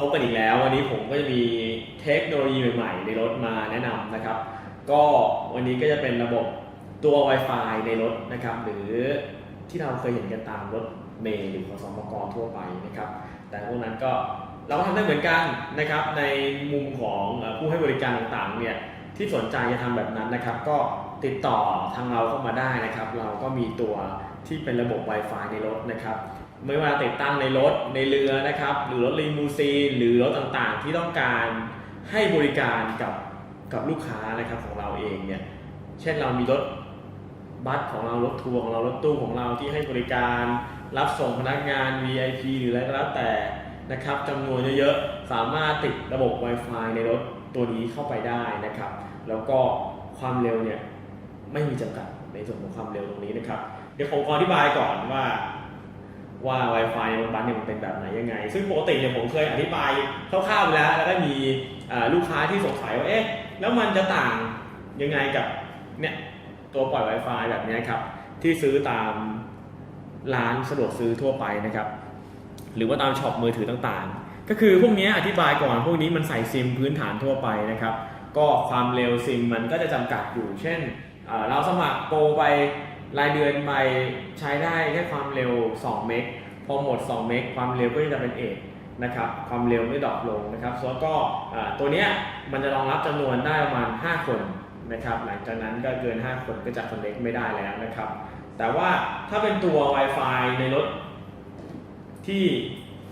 พบกันอีกแล้ว วันนี้ผมก็จะมีเทคโนโลยีใหม่ๆ ในรถมาแนะนำนะครับ ก็วันนี้ก็จะเป็นระบบตัว Wi-Fi ในรถนะครับ หรือที่เราเคยเห็นกันตามรถเมล์หรือขอสมกรทั่วไปนะครับ แต่พวกนั้นก็เราก็ทำได้เหมือนกันนะครับ ในมุมของผู้ให้บริการต่างๆเนี่ยที่สนใจจะทำแบบนั้นนะครับ ก็ ติดต่อทางเราเข้ามาได้นะครับ เราก็มีตัวที่เป็นระบบ Wi-Fi ในรถนะครับ ไม่ว่าติดตั้งในรถในเรือนะครับ หรือรถลีมูซีนหรือรถต่างๆ ที่ต้องการให้บริการกับกับลูกค้านะครับของเราเองเนี่ยเช่นเรามีรถบัสของเรารถทัวร์ของเรารถตู้ของเราที่ให้บริการรับส่งพนักงาน VIP หรืออะไรก็แล้วแต่นะครับจำนวนเยอะๆ สามารถติดระบบ Wi-Fi ในรถตัวนี้เข้าไปได้นะครับ แล้วก็ความเร็วเนี่ย ไม่มีจำกัดในส่วนของความเร็วตรงนี้นะครับ เดี๋ยวผมขออธิบายก่อนว่าว่า Wi-Fi ในรถบัสเนี่ยมันเป็นแบบไหนยังไง ซึ่งปกติเนี่ยผมเคยอธิบายคร่าวๆแล้ว แล้วก็มีลูกค้าที่สงสัยว่าเอ๊ะแล้วมันจะต่างยังไงกับเนี่ยตัวปล่อย Wi-Fi แบบนี้ครับที่ซื้อตามร้านสะดวกซื้อทั่วไปนะครับ หรือว่าตามช็อปมือถือต่างๆ ก็คือพวกนี้อธิบายก่อนพวกนี้มันใส่ซิมพื้นฐานทั่วไปนะครับ ก็ความเร็วซิมมันก็จะจำกัดอยู่เช่น เราสมัครโปรไปรายเดือนไปใช้ได้แค่ความเร็ว 2 เมกพอหมด 2 เมกความเร็วก็จะเป็นเอกนะครับความเร็วไม่ดรอปลงนะครับแล้วก็ตัวเนี้ยมันจะรองรับจำนวนได้ประมาณ 5 คนนะครับหลังจากนั้นก็เกิน 5 คนก็จะคอนเน c t ไม่ได้แล้วนะครับแต่ว่าถ้าเป็นตัว Wi-Fi ในรถที่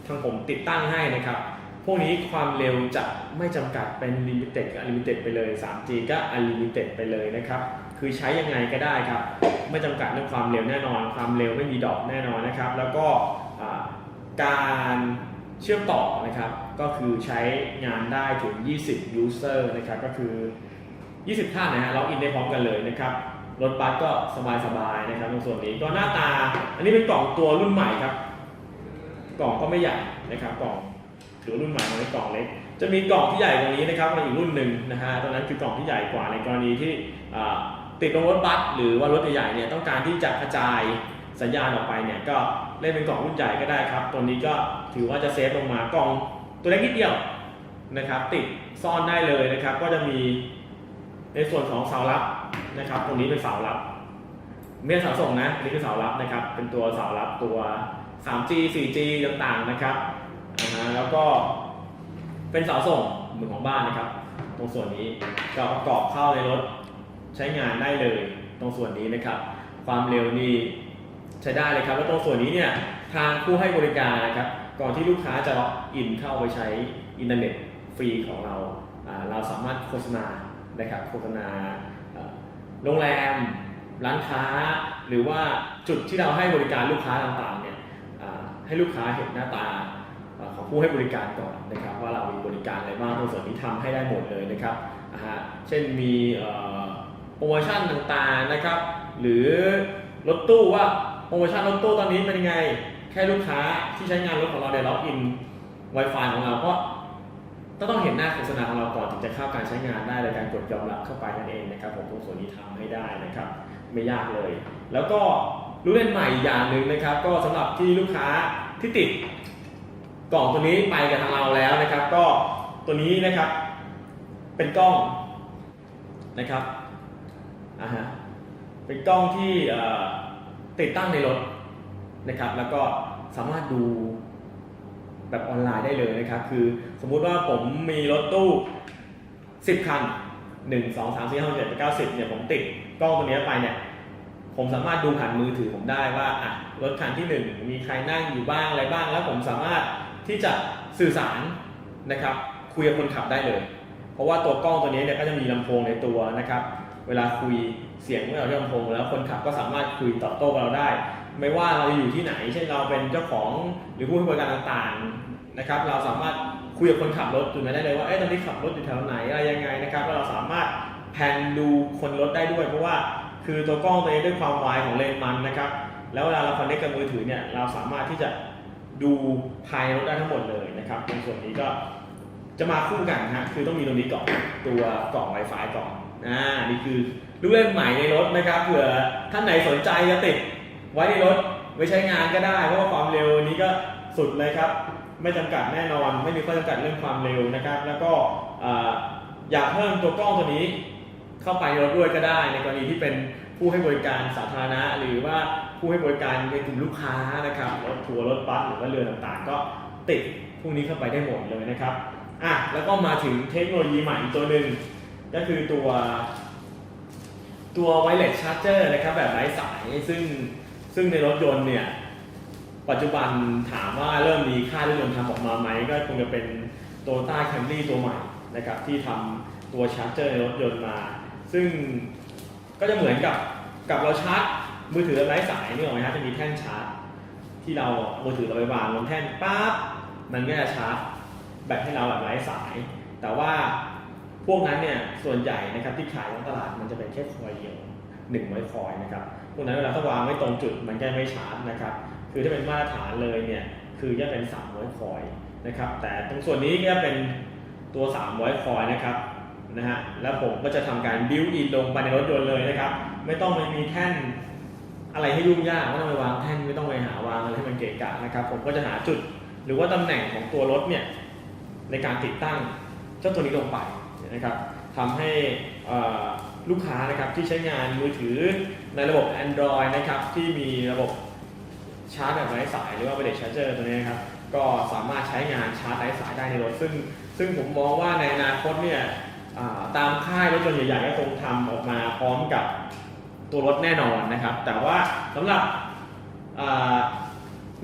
ทางผมติดตั้งให้นะครับ พวกนี้ความเร็วจะไม่จำกัดเป็น Limited กับ Unlimited ไปเลย 3G ก็ Unlimited ไปเลยนะครับ คือใช้ยังไงก็ได้ครับ ไม่จำกัดเรื่องความเร็วแน่นอน ความเร็วไม่มีดอปแน่นอนนะครับ แล้วก็การเชื่อมต่อนะครับ ก็คือใช้งานได้ถึง 20 user นะครับ ก็คือ 20 ท่านนะฮะล็อกอินได้พร้อมกันเลยนะครับ รถบัสก็สบายๆนะครับตรงส่วนนี้ก็หน้าตา อันนี้เป็นกล่องตัวรุ่นใหม่ครับ กล่องก็ไม่ใหญ่นะครับ กล่องถือรุ่นใหม่มันเป็นกล่องเล็ก จะมีกล่องที่ใหญ่กว่านี้นะครับในอีกรุ่นหนึ่งนะฮะตอนนั้นคือกล่องที่ใหญ่กว่าในกรณีที่อ่า ติดลงรถบัสหรือว่ารถใหญ่ๆเนี่ยต้องการที่จะกระจายสัญญาณออกไปเนี่ยก็เล่นเป็นกล่องรุ่นใหญ่ก็ได้ครับ ตัวนี้ก็ถือว่าจะเซฟลงมากล่องตัวเล็กนิดเดียวนะครับ ติดซ่อนได้เลยนะครับ ก็จะมีในส่วนของเสารับนะครับ ตรงนี้เป็นเสารับไม่ใช่เสาส่งนะอันนี้คือเสารับนะครับ เป็นตัวเสารับตัว 3G 4G ต่างๆนะครับอ่าฮะแล้วก็เป็นเสาส่งเหมือนของบ้านนะครับ ตรงส่วนนี้ก็ประกอบเข้าในรถ ใช้งานได้เลยตรงส่วนนี้นะครับ ความเร็วนี่ใช้ได้เลยครับ แล้วตรงส่วนนี้เนี่ยทางผู้ให้บริการนะครับ ก่อนที่ลูกค้าจะล็อกอินเข้าไปใช้อินเทอร์เน็ตฟรีของเรา เราสามารถโฆษณานะครับโฆษณาโรงแรม ร้านค้า หรือว่าจุดที่เราให้บริการลูกค้าต่างๆเนี่ยให้ลูกค้าเห็นหน้าตาของผู้ให้บริการก่อนนะครับ ว่าเรามีบริการอะไรบ้างตรงส่วนนี้ทำให้ได้หมดเลยนะครับอ่าฮะเช่นมี โปรโมชั่นต่างๆนะครับ หรือรถตู้ว่าโปรโมชั่นรถตู้ตอนนี้เป็นยังไง แค่ลูกค้าที่ใช้งานรถของเราเดี๋ยวล็อกอิน Wi-Fi ของเราก็ต้องต้องเห็นหน้าโฆษณาของเราก่อนถึงจะเข้าการใช้งานได้โดยการกดยอมรับเข้าไปนั่นเองนะครับผมตรงส่วนนี้ทำให้ได้นะครับ ไม่ยากเลย แล้วก็รู้เล่นใหม่อีกอย่างหนึ่งนะครับ ก็สำหรับที่ลูกค้าที่ติดกล่องตัวนี้ไปกับทางเราแล้วนะครับ ก็ตัวนี้นะครับ เป็นกล้องนะครับ อ่าฮะเป็นกล้องที่ติดตั้งในรถนะครับ แล้วก็สามารถดูแบบออนไลน์ได้เลยนะครับ คือสมมุติว่าผมมีรถตู้ 10 คัน 1 2 3 4 5 6 7 9 10เนี่ยผมติดกล้องตัวนี้ไปเนี่ยผมสามารถดูผ่านมือถือผมได้ว่าอะรถคันที่ 1 มีใครนั่งอยู่บ้างอะไรบ้าง แล้วผมสามารถที่จะสื่อสารนะครับคุยกับคนขับได้เลย เพราะว่าตัวกล้องตัวนี้เนี่ยก็จะมีลำโพงในตัวนะครับ เวลาคุยเสียงเมื่อเราที่ลำโพงแล้วคนขับก็สามารถคุยตอบโต้กับเราได้ ไม่ว่าเราอยู่ที่ไหน เช่นเราเป็นเจ้าของหรือผู้ให้บริการต่างๆนะครับ เราสามารถคุยกับคนขับรถดูได้เลยว่าเอ๊ะตอนนี้ขับรถอยู่แถวไหนอะไรยังไงนะครับแล้วเราสามารถแพนดูคนรถได้ด้วย เพราะว่าคือตัวกล้องตัวนี้ด้วยความไวของเลนส์มันนะครับ แล้วเวลาเราคอนเนคกับมือถือเนี่ยเราสามารถที่จะดูภายในรถได้ทั้งหมดเลยนะครับในส่วนนี้ก็จะมาคู่กันฮะคือต้องมีตรงนี้ก่อนตัวกล่อง Wi-Fi ก่อน อ่านี่คือลูกเล่นใหม่ในรถนะครับเผื่อท่านไหนสนใจจะติดไว้ในรถไว้ใช้งานก็ได้ เพราะว่าความเร็วนี้ก็สุดเลยครับ ไม่จำกัดแน่นอน ไม่มีข้อจำกัดเรื่องความเร็วนะครับ แล้วก็อยากเพิ่มตัวกล้องตัวนี้เข้าไปในรถด้วยก็ได้ ในกรณีที่เป็นผู้ให้บริการสาธารณะ หรือว่าผู้ให้บริการในกลุ่มลูกค้านะครับรถทัวร์รถบัสหรือว่าเรือต่างๆ ก็ติดพวกนี้เข้าไปได้หมดเลยนะครับอะแล้วก็มาถึงเทคโนโลยีใหม่อีกตัวหนึ่ง ก็คือตัวตัวไวเลสชาร์จเจอร์นะครับแบบไร้สายซึ่งซึ่งในรถยนต์เนี่ย ปัจจุบันถามว่าเริ่มมีค่ายรถยนต์ทำออกมาไหม ก็คงจะเป็นโตโยต้าแคมรี่ตัวใหม่นะครับที่ทำตัวชาร์จเจอร์ในรถยนต์มา ซึ่งก็จะเหมือนกับกับเราชาร์จมือถือไร้สายนี่หรอกไหมฮะจะมีแท่นชาร์จ ที่เราเอามือถือเราไปวางบนแท่นปั๊บมันก็จะชาร์จแบตให้เราแบบไร้สาย แต่ว่า พวกนั้นเนี่ยส่วนใหญ่นะครับที่ขายในตลาดมันจะเป็นแค่คอยเดียวหนึ่งไว้คอยนะครับพวกนั้นเวลาถ้าวางไม่ตรงจุดมันก็ไม่ชาร์จนะครับคือถ้าเป็นมาตรฐานเลยเนี่ยคือจะเป็น300คอยนะครับแต่ตรงส่วนนี้ก็จะเป็นตัว300คอยนะครับนะฮะแล้วผมก็จะทำการบิวอินลงไปในรถยนต์เลยนะครับไม่ต้องไปมีแท่นอะไรให้ยุ่งยากไม่ต้องไปวางแท่นไม่ต้องไปหาวางอะไรให้มันเกะกะนะครับผมก็จะหาจุดหรือว่าตำแหน่งของตัวรถเนี่ยในการติดตั้งเจ้าตัวนี้ลงไป นะครับทำให้ลูกค้านะครับที่ใช้งานมือถือในระบบ Android นะครับที่มีระบบชาร์จแบบไร้สายหรือว่า wireless charger ตัวนี้นะครับก็สามารถใช้งานชาร์จไร้สายได้ในรถ ซึ่ง ซึ่งผมมองว่าในอนาคตเนี่ยตามค่ายรถยนต์ใหญ่ๆก็คงทำออกมาพร้อมกับตัวรถแน่นอนนะครับ แต่ว่าสำหรับ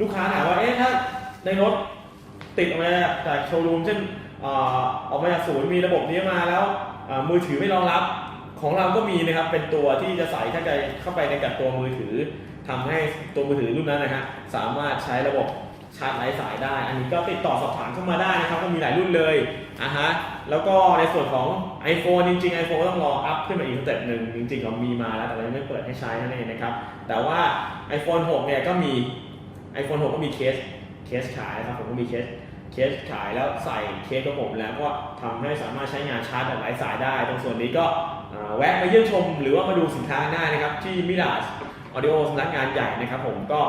ลูกค้าถามว่าเอ๊ะถ้าในรถติดออกมาจากโชว์รูมเช่น อ่าอกมาจากศูนย์มีระบบนี้มาแล้วมือถือไม่รองรับของเราก็มีนะครับเป็นตัวที่จะใส่เข้าไปเข้าไปในกับตัวมือถือทำให้ตัวมือถือรุ่นนั้นนะฮะสามารถใช้ระบบชาร์จไร้สายได้ อันนี้ก็ติดต่อสอบถามเข้ามาได้นะครับก็มีหลายรุ่นเลยอะฮะแล้วก็ในส่วนของ iPhone จริงๆ iPhone ต้องรออัพขึ้นมาอีกสเต็ปหนึ่งจริงๆเรามีมาแล้วแต่เรายังไม่เปิดให้ใช้นั่นเองนะครับแต่ว่า iPhone 6 เนี่ยก็มี iPhone 6 ก็มีเคสเคสขายนะครับผมก็มีเคส เคสขายแล้วใส่เคสของผมแล้วก็ทำให้สามารถใช้งานชาร์จแบบไร้สายได้ ตรงส่วนนี้ก็แวะมาเยี่ยมชมหรือว่ามาดูสินค้าได้นะครับ ที่มิลาสออดิโอสำนักงานใหญ่นะครับผมก็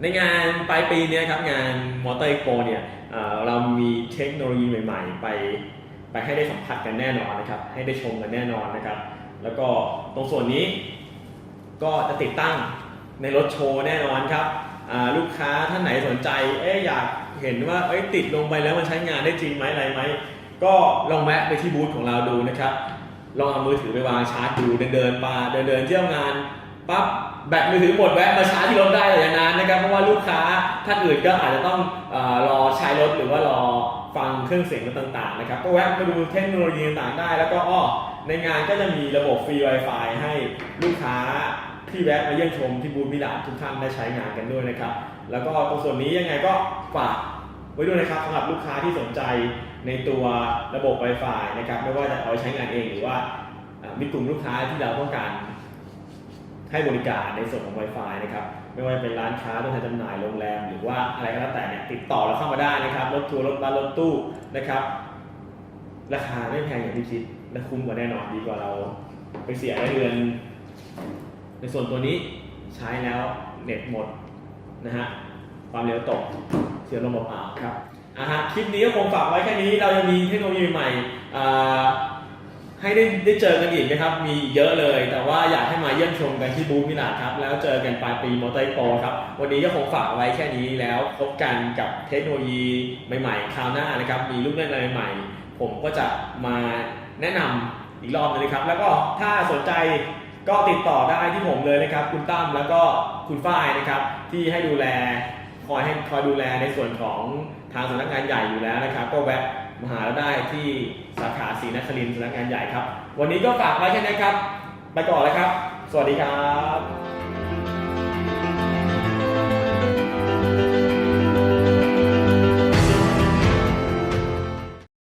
ในงานปลายปีนี้ครับงานมอเตอร์ p โ o เนี่ยเรามีเทคโนโลยีใหม่ๆ ไปไปให้ได้สัมผัสกันแน่นอนนะครับ ให้ได้ชมกันแน่นอนนะครับ แล้วก็ตรงส่วนนี้ก็จะติดตั้งในรถโชว์แน่นอนครับลูกค้าท่านไหนสนใจเอ๊อยาก เห็นว่าเอ้ยติดลงไปแล้วมันใช้งานได้จริงไหมอะไรไหมก็ลองแวะไปที่บูธของเราดูนะครับ ลองเอามือถือไปวางชาร์จดูเดินเดินๆมาเดินเดินเที่ยวงานปั๊บแบตมือถือหมดแวะมาชาร์จที่รถได้เลยนานนะครับเพราะว่าลูกค้าท่านอื่นก็อาจจะต้องเออรอใช้รถหรือว่ารอฟังเครื่องเสียงต่างๆนะครับก็แวะมาดูเทคโนโลยีต่างๆได้ แล้วก็อ้อในงานก็จะมีระบบฟรี Wi-Fi ให้ลูกค้าที่แวะมาเยี่ยมชมที่บูธมิลานทุกท่านได้ใช้งานกันด้วยนะครับ แล้วก็ตรงส่วนนี้ยังไงก็ฝาก ไว้ด้วยนะครับสำหรับลูกค้าที่สนใจในตัวระบบ Wi-Fi นะครับไม่ว่าจะเอาไปใช้งานเองหรือว่าอ่ามีกลุ่มลูกค้าที่เราต้องการให้บริการในส่วนของ Wi-Fi นะครับไม่ว่าจะเป็นร้านค้าตัวแทนจำหน่ายโรงแรม หรือว่าอะไรก็แล้วแต่เนี่ยติดต่อเราเข้ามาได้นะครับรถทัวร์รถบัสรถตู้นะครับ ราคาไม่แพงอย่างที่คิดและคุ้มกว่าแน่นอนดีกว่าเราไปเสียรายเดือน ในส่วนตัวนี้ใช้แล้วเน็ตหมดนะฮะ ความเร็วตกเสียลมเปล่าๆครับอะฮะคลิปนี้ก็คงฝากไว้แค่นี้เรายังมีเทคโนโลยีใหม่อ่าให้ได้ได้เจอกันอีกนะครับ มีเยอะเลย แต่ว่าอยากให้มาเยี่ยมชมกันที่บูธมิลานครับ แล้วเจอกันปลายปีมอเตอร์โปรครับ วันนี้ก็คงฝากไว้แค่นี้แล้วพบกันกับเทคโนโลยีใหม่ๆ คราวหน้านะครับ มีลูกเล่นอะไรใหม่ ผมก็จะมาแนะนำอีกรอบนึงนะครับ แล้วก็ถ้าสนใจก็ติดต่อได้ที่ผมเลยนะครับ คุณตั้มแล้วก็คุณฝ้ายนะครับ ที่ให้ดูแล คอยให้คอยดูแลในส่วนของทางสำนักงานใหญ่อยู่แล้วนะครับ ก็แวะมาหาเราได้ที่สาขาศรีนครินทร์สำนักงานใหญ่ครับ วันนี้ก็ฝากไว้แค่นี้ครับ ไปก่อนแล้วครับ สวัสดีครับ